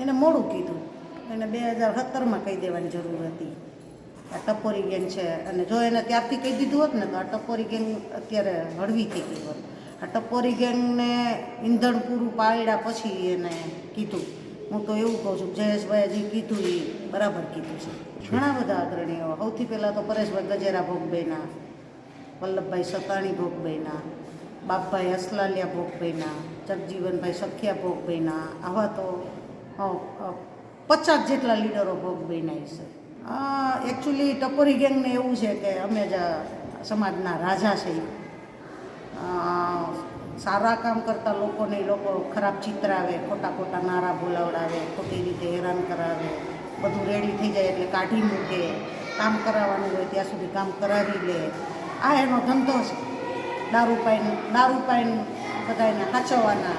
એને મોડું કીધું. એને બે હજાર સત્તરમાં કહી દેવાની જરૂર હતી. આ ટપોરી ગેંગ છે. અને જો એને ત્યારથી કહી દીધું હોત ને, તો આ ટપોરી ગેંગ અત્યારે હળવી થઈ ગઈ હોત. આ ટપોરી ગેંગને ઈંધણ પૂરું પાળ્યા પછી એને કીધું. હું તો એવું કહું છું જયેશભાઈએ જે કીધું એ બરાબર કીધું છે. ઘણા બધા અગ્રણીઓ, સૌથી પહેલાં તો પરેશભાઈ ગજેરા ભોગભાઈના વલ્લભભાઈ સતાણી ભોગભાઈના બાપભાઈ અસલાલિયા ભોગભાઈના જગજીવનભાઈ સખિયા ભોગભાઈના આવા તો પચાસ જેટલા લીડરો ભોગબઈના છે. એકચ્યુઅલી ટપોરી ગેંગને એવું છે કે અમે જ સમાજના રાજા છે. સારા કામ કરતા લોકોને લોકો ખરાબ ચિત્ર આવે ખોટા ખોટા નારા બોલાવડાવે, ખોટી રીતે હેરાન કરાવે, બધું રેડી થઈ જાય એટલે કાઢી મૂકે, કામ કરાવવાનું હોય ત્યાં સુધી કામ કરાવી લે. આ એનો ધંધો છે. દારૂ પાઈન દારૂ પાઈન બધાને સાચવવાના